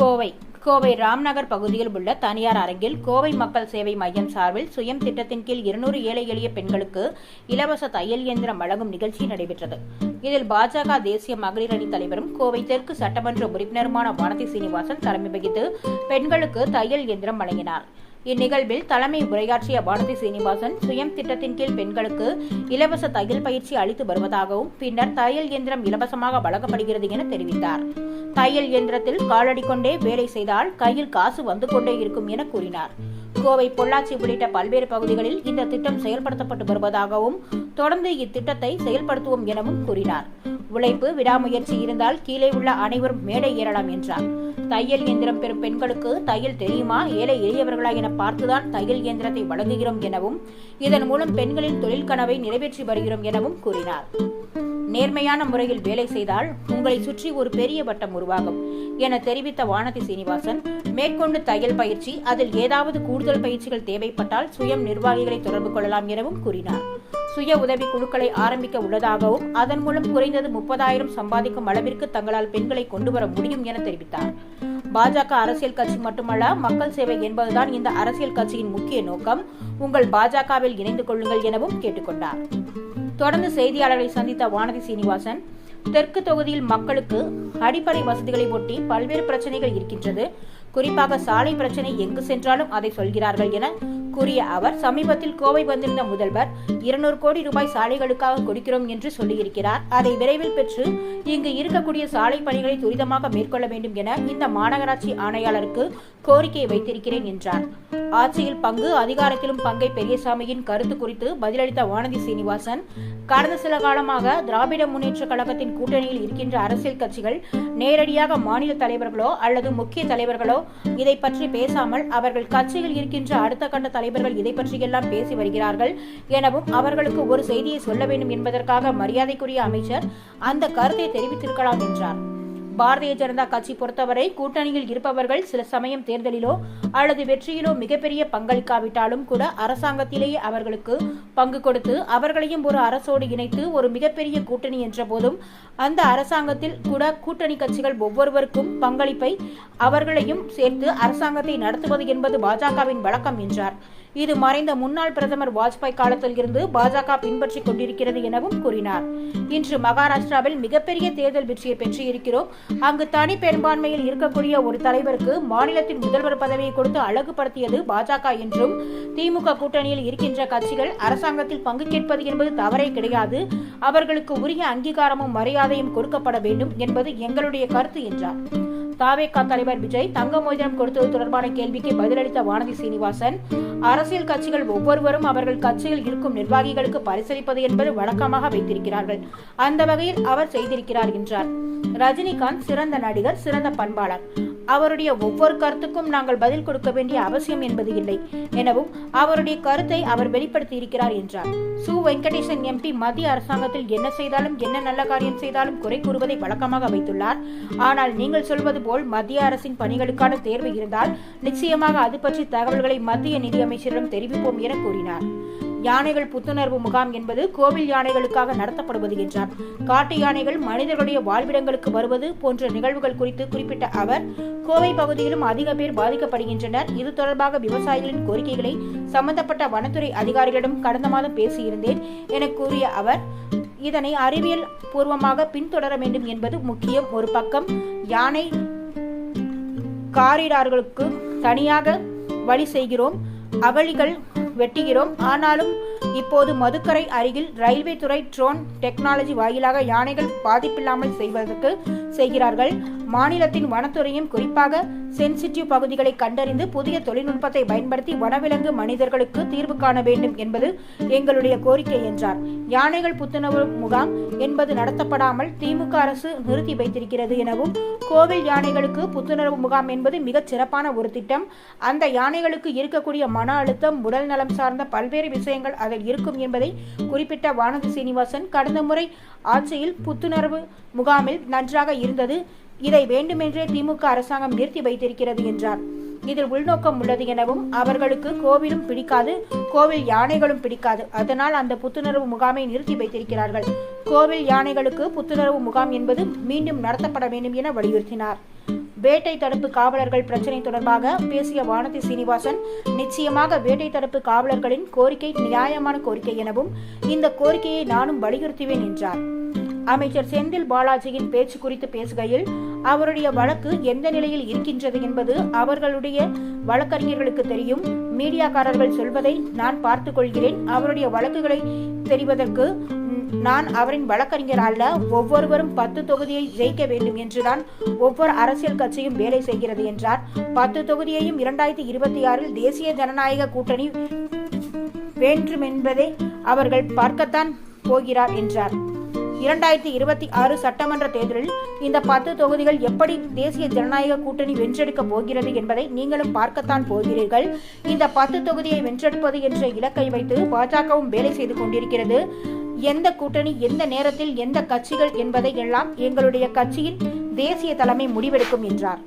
கோவை கோவை ராம்நகர் பகுதியில் உள்ள தனியார் அரங்கில் கோவை மக்கள் சேவை மையம் சார்பில் சுயம் திட்டத்தின் கீழ் இருநூறு ஏழை எளிய பெண்களுக்கு இலவச தையல் இயந்திரம் வழங்கும் நிகழ்ச்சி நடைபெற்றது. இதில் பாஜக தேசிய மகளிர் அணி தலைவரும் கோவை தெற்கு சட்டமன்ற உறுப்பினருமான வானதி சீனிவாசன் தலைமை வகித்து பெண்களுக்கு தையல் இயந்திரம் வழங்கினார். இந்நிகழ்வில் தலைமை உரையாற்றிய பாரதி சீனிவாசன் சுயம் திட்டத்தின் கீழ் பெண்களுக்கு இலவச தையல் பயிற்சி அளித்து வருவதாகவும் பின்னர் தையல் இயந்திரம் இலவசமாக வழங்கப்படுகிறது என தெரிவித்தார். தையல் இயந்திரத்தில் காலடி கொண்டே வேலை செய்தால் கையில் காசு வந்து கொண்டே இருக்கும் என கூறினார். கோவை பொள்ளாச்சி உள்ளிட்ட பல்வேறு பகுதிகளில் இந்த திட்டம் செயல்படுத்தப்பட்டு வருவதாகவும் தொடர்ந்து இத்திட்டத்தை செயல்படுத்துவோம் எனவும் கூறினார். உழைப்பு விடாமுயற்சி இருந்தால் கீழே உள்ள அனைவரும் மேடை ஏறலாம் என்றார். தையல் இயந்திரம் பெறும் பெண்களுக்கு தையல் தெரியுமா? ஏழை எளியவர்களா என பார்த்துதான் தையல் இயந்திரத்தை வழங்குகிறோம் எனவும் இதன் மூலம் பெண்களின் தொழில் கனவை நிறைவேற்றி வருகிறோம் எனவும் கூறினார். நேர்மையான முறையில் வேலை செய்தால் உங்களை சுற்றி ஒரு பெரிய வட்டம் உருவாகும் என தெரிவித்த வானதி சீனிவாசன் மேற்கொண்டு தையல் பயிற்சி அதில் ஏதாவது கூடுதல் பயிற்சிகள் தேவைப்பட்டால் சுயம் நிர்வாகிகளை தொடர்பு கொள்ளலாம் எனவும் கூறினார். சுய உதவி குழுக்களை ஆரம்பிக்க உள்ளதாகவும் அதன் மூலம் குறைந்தது முப்பதாயிரம் சம்பாதிக்கும் அளவிற்கு தங்களால் பெண்களை கொண்டு வர முடியும் என தெரிவித்தார். பாஜக அரசியல் கட்சி மட்டுமல்ல மக்கள் சேவை என்பதுதான் இந்த அரசியல் கட்சியின் முக்கிய நோக்கம். உங்கள் பாஜகவில் இணைந்து கொள்ளுங்கள் எனவும் கேட்டுக்கொண்டார். தொடர்ந்து செய்தியாளர்களை சந்தித்த வானதி சீனிவாசன் தெற்கு தொகுதியில் மக்களுக்கு அடிப்படை வசதிகளை ஒட்டி பல்வேறு பிரச்சனைகள் இருக்கின்றது. குறிப்பாக சாலை பிரச்சனை எங்கு சென்றாலும் அதை சொல்கிறார்கள் என கூறிய அவர் சமீபத்தில் கோவை வந்திருந்த முதல்வர் இருநூறு கோடி ரூபாய் சாலைகளுக்காக கொடுக்கிறோம் என்று சொல்லியிருக்கிறார். அதை விரைவில் பெற்று இங்கு இருக்கக்கூடிய சாலை பணிகளை துரிதமாக மேற்கொள்ள வேண்டும் என இந்த மாநகராட்சி ஆணையாளருக்கு கோரிக்கை வைத்திருக்கிறேன் என்றார். ஆட்சியில் பங்கு அதிகாரத்திலும் பங்கை பெரியசாமியின் கருத்து குறித்து பதிலளித்த வானதி சீனிவாசன் கடந்த சில காலமாக திராவிட முன்னேற்ற கழகத்தின் கூட்டணியில் இருக்கின்ற அரசியல் கட்சிகள் நேரடியாக மாநில தலைவர்களோ அல்லது முக்கிய தலைவர்களோ இதை பற்றி பேசாமல் அவர்கள் கட்சியில் இருக்கின்ற அடுத்த கட்ட தலைவர்கள் இதை பற்றியெல்லாம் பேசி வருகிறார்கள். எனவும் அவர்களுக்கு ஒரு செய்தியை சொல்ல வேண்டும் என்பதற்காக மரியாதைக்குரிய அமைச்சர் அந்த கருத்தை தெரிவித்திருக்கலாம் என்றார். பாரதிய ஜனதா கட்சி பொறுத்தவரை கூட்டணியில் இருப்பவர்கள் சில சமயம் தேர்தலிலோ அல்லது வெற்றியிலோ மிகப்பெரிய பங்களிக்காவிட்டாலும் கூட அரசாங்கத்திலேயே அவர்களுக்கு பங்கு கொடுத்து அவர்களையும் ஒரு அரசோடு இணைத்து ஒரு மிகப்பெரிய கூட்டணி என்ற போதும் அந்த அரசாங்கத்தில் கூட கூட்டணி கட்சிகள் ஒவ்வொருவருக்கும் பங்களிப்பை அவர்களையும் சேர்த்து அரசாங்கத்தை நடத்துவது என்பது பாஜகவின் வழக்கம் என்றார். இது மறைந்த முன்னாள் பிரதமர் வாஜ்பாய் காலத்தில் இருந்து பாஜக பின்பற்றிக் கொண்டிருக்கிறது எனவும் கூறினார். இன்று மகாராஷ்டிராவில் மிகப்பெரிய தேர்தல் வெற்றியை பெற்றிருக்கிறோம். அங்கு தனி பெரும்பான்மையில் இருக்கக்கூடிய ஒரு தலைவருக்கு மாநிலத்தின் முதல்வர் பதவியை கொடுத்து அழகுபடுத்தியது பாஜக என்றும் திமுக கூட்டணியில் இருக்கின்ற கட்சிகள் அரசாங்கத்தில் பங்கு கேட்பது என்பது தவறே கிடையாது. அவர்களுக்கு உரிய அங்கீகாரமும் மரியாதையும் கொடுக்கப்பட வேண்டும் என்பது எங்களுடைய கருத்து என்றார். தாவேகா தலைவர் விஜய் தங்க மோதிரம் கொடுத்தது தொடர்பான கேள்விக்கு பதிலளித்த வானதி சீனிவாசன் அரசியல் கட்சிகள் ஒவ்வொருவரும் அவர்கள் கட்சியில் இருக்கும் நிர்வாகிகளுக்கு பரிசளிப்பது என்பது வழக்கமாக வைத்திருக்கிறார்கள். அந்த வகையில் அவர் செய்திருக்கிறார் என்றார். ரஜினிகாந்த் சிறந்த நடிகர் சிறந்த பண்பாளர். அவருடைய ஒவ்வொரு கருத்துக்கும் நாங்கள் பதில் கொடுக்க வேண்டிய அவசியம் என்பது இல்லை. எனவும் அவருடைய கருத்தை அவர் வெளிப்படுத்தி இருக்கிறார் என்றார். சு. வெங்கடேசன் எம்பி மத்திய அரசாங்கத்தில் என்ன செய்தாலும் என்ன நல்ல காரியம் செய்தாலும் குறை கூறுவதை வழக்கமாக வைத்துள்ளார். ஆனால் நீங்கள் சொல்வது போல் மத்திய அரசின் பணிகளுக்கான தேர்வு இருந்தால் நிச்சயமாக அது பற்றி தகவல்களை மத்திய நிதியமைச்சரிடம் தெரிவிப்போம் என கூறினார். யானைகள் புத்துணர்வு முகாம் என்பது கோவில் யானைகளுக்காக நடத்தப்படுவது என்றார். காட்டு யானைகள் மனிதர்களுடைய வாழ்விடங்களுக்கு வருவது போன்ற நிகழ்வுகள் குறித்து குறிப்பிட்ட அவர் கோவை பகுதியிலும் அதிக பேர் பாதிக்கப்படுகின்றனர். இது தொடர்பாக விவசாயிகளின் கோரிக்கைகளை சம்பந்தப்பட்ட வனத்துறை அதிகாரிகளிடம் கடந்த மாதம் பேசியிருந்தேன் என கூறிய அவர் இதனை அறிவியல் பூர்வமாக பின்தொடர வேண்டும் என்பது முக்கியம். ஒரு பக்கம் யானை காரிடார்களுக்கு தனியாக வழி செய்கிறோம். அவளிகள் வெட்டுகிறோம். ஆனாலும் இப்போது மதுக்கரை அருகில் ரயில்வே துறை ட்ரோன் டெக்னாலஜி வாயிலாக யானைகள் பாதிப்பில்லாமல் செய்வதற்கு செய்கிறார்கள். மாநிலத்தின் வனத்துறையும் குறிப்பாக சென்சிட்டிவ் பகுதிகளை கண்டறிந்து புதிய தொழில்நுட்பத்தை பயன்படுத்தி வனவிலங்கு மனிதர்களுக்கு தீர்வு காண வேண்டும் என்பது எங்களுடைய கோரிக்கை என்றார். யானைகள் புத்துணர்வு முகாம் என்பது நடத்தப்படாமல் திமுக அரசு நிறுத்தி வைத்திருக்கிறது எனவும் கோவில் யானைகளுக்கு புத்துணர்வு முகாம் என்பது மிகச் சிறப்பான ஒரு திட்டம். அந்த யானைகளுக்கு இருக்கக்கூடிய மன அழுத்தம் உடல் நலம் சார்ந்த பல்வேறு விஷயங்கள் அதில் இருக்கும் என்பதை குறிப்பிட்ட வானதி சீனிவாசன் கடந்த முறை ஆட்சியில் புத்துணர்வு முகாமில் நன்றாக இருந்தது. இதை வேண்டுமென்றே திமுக அரசாங்கம் நிறுத்தி வைத்திருக்கிறது என்றார். இதில் உள்நோக்கம் உள்ளது எனவும் அவர்களுக்கு கோவிலும் பிடிக்காது கோவில் யானைகளும் பிடிக்காது. அதனால் அந்த புத்துணர்வு முகாமை நிறுத்தி வைத்திருக்கிறார்கள். கோவில் யானைகளுக்கு புத்துணர்வு முகாம் என்பது மீண்டும் நடத்தப்பட வேண்டும் என வலியுறுத்தினார். வேட்டை தடுப்பு காவலர்கள் பிரச்சினை தொடர்பாக பேசிய வானதி சீனிவாசன் நிச்சயமாக வேட்டை தடுப்பு காவலர்களின் கோரிக்கை நியாயமான கோரிக்கை எனவும் இந்த கோரிக்கையை நானும் வலியுறுத்துவேன் என்றார். அமைச்சர் செந்தில் பாலாஜியின் பேச்சு குறித்து பேசுகையில் அவருடைய வழக்கு எந்த நிலையில் இருக்கின்றது என்பது அவர்களுடைய வழக்கறிஞர்களுக்கு தெரியும். மீடியாக்காரர்கள் சொல்வதை நான் பார்த்துக் கொள்கிறேன். அவருடைய வழக்குகளை தெரிவதற்கு நான் அவரின் வழக்கறிஞர் அல்ல. ஒவ்வொருவரும் பத்து தொகுதியை ஜெயிக்க வேண்டும் என்றுதான் ஒவ்வொரு அரசியல் கட்சியும் வேலை செய்கிறது என்றார். பத்து தொகுதியையும் இரண்டாயிரத்தி இருபத்தி ஆறில் தேசிய ஜனநாயக கூட்டணி வேண்டும் என்பதை அவர்கள் பார்க்கத்தான் போகிறார் என்றார். இரண்டாயிரத்தி இருபத்தி ஆறு சட்டமன்ற தேர்தலில் இந்த பத்து தொகுதிகள் எப்படி தேசிய ஜனநாயக கூட்டணி வென்றெடுக்க போகிறது என்பதை நீங்களும் பார்க்கத்தான் போகிறீர்கள். இந்த பத்து தொகுதியை வென்றெடுப்பது என்ற இலக்கை வைத்து பாஜகவும் வேலை செய்து கொண்டிருக்கிறது. எந்த கூட்டணி எந்த நேரத்தில் எந்த கட்சிகள் என்பதை எல்லாம் எங்களுடைய கட்சியின் தேசிய தலைமை முடிவெடுக்கும் என்றார்.